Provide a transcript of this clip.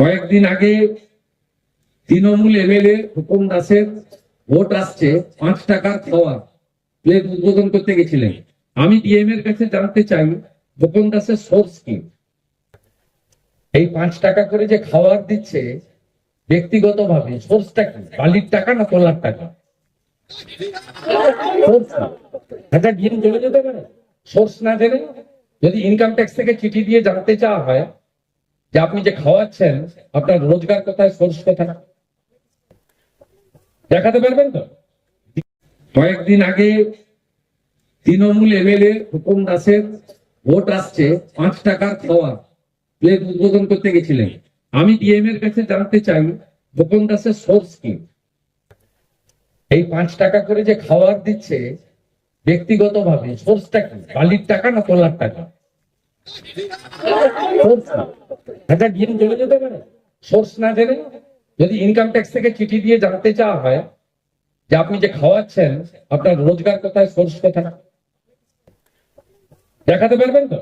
কয়েকদিন আগে তৃণমূল এমএলএ হুকুম দাসের ভোট আসছে, পাঁচ টাকার খাওয়া। প্লেট উদ্বোধন করতে গেছিলেন। আমি ডিএম এর কাছে জানতে চাই, হুকুম দাসের সোর্স কি? এই পাঁচ টাকা করে যে খাবার দিচ্ছে, ব্যক্তিগতভাবে সোর্সটা কি? বালির টাকা না তোলার টাকা? সোর্স না। জেনে যদি ইনকাম ট্যাক্স থেকে চিঠি দিয়ে জানতে চাওয়া হয় যে আপনি যে খাওয়াচ্ছেন, আপনার রোজগার কোথায়, সোর্স কোথায়? দেখাতে পারবেন তো? কয়েকদিন আগে তৃণমূল এমএলএ হুকুম দাসের ভোট আসছে, পাঁচ টাকার খাওয়া প্লেট উদ্বোধন করতে গেছিলেন। আমি ডিএম এর কাছে জানতে চাই, হুকুম দাসের সোর্স কি? এই পাঁচ টাকা করে যে খাবার দিচ্ছে, ব্যক্তিগতভাবে সোর্সটা কি? বালির টাকা না তোলার টাকা? একটা ডিম চলে যেতে পারে। সোর্স না জেনে যদি ইনকাম ট্যাক্স থেকে চিঠি দিয়ে জানতে চাওয়া হয় যে আপনি যে খাওয়াচ্ছেন, আপনার রোজগার কোথায় সোর্স কোথায়? দেখাতে পারবেন তো?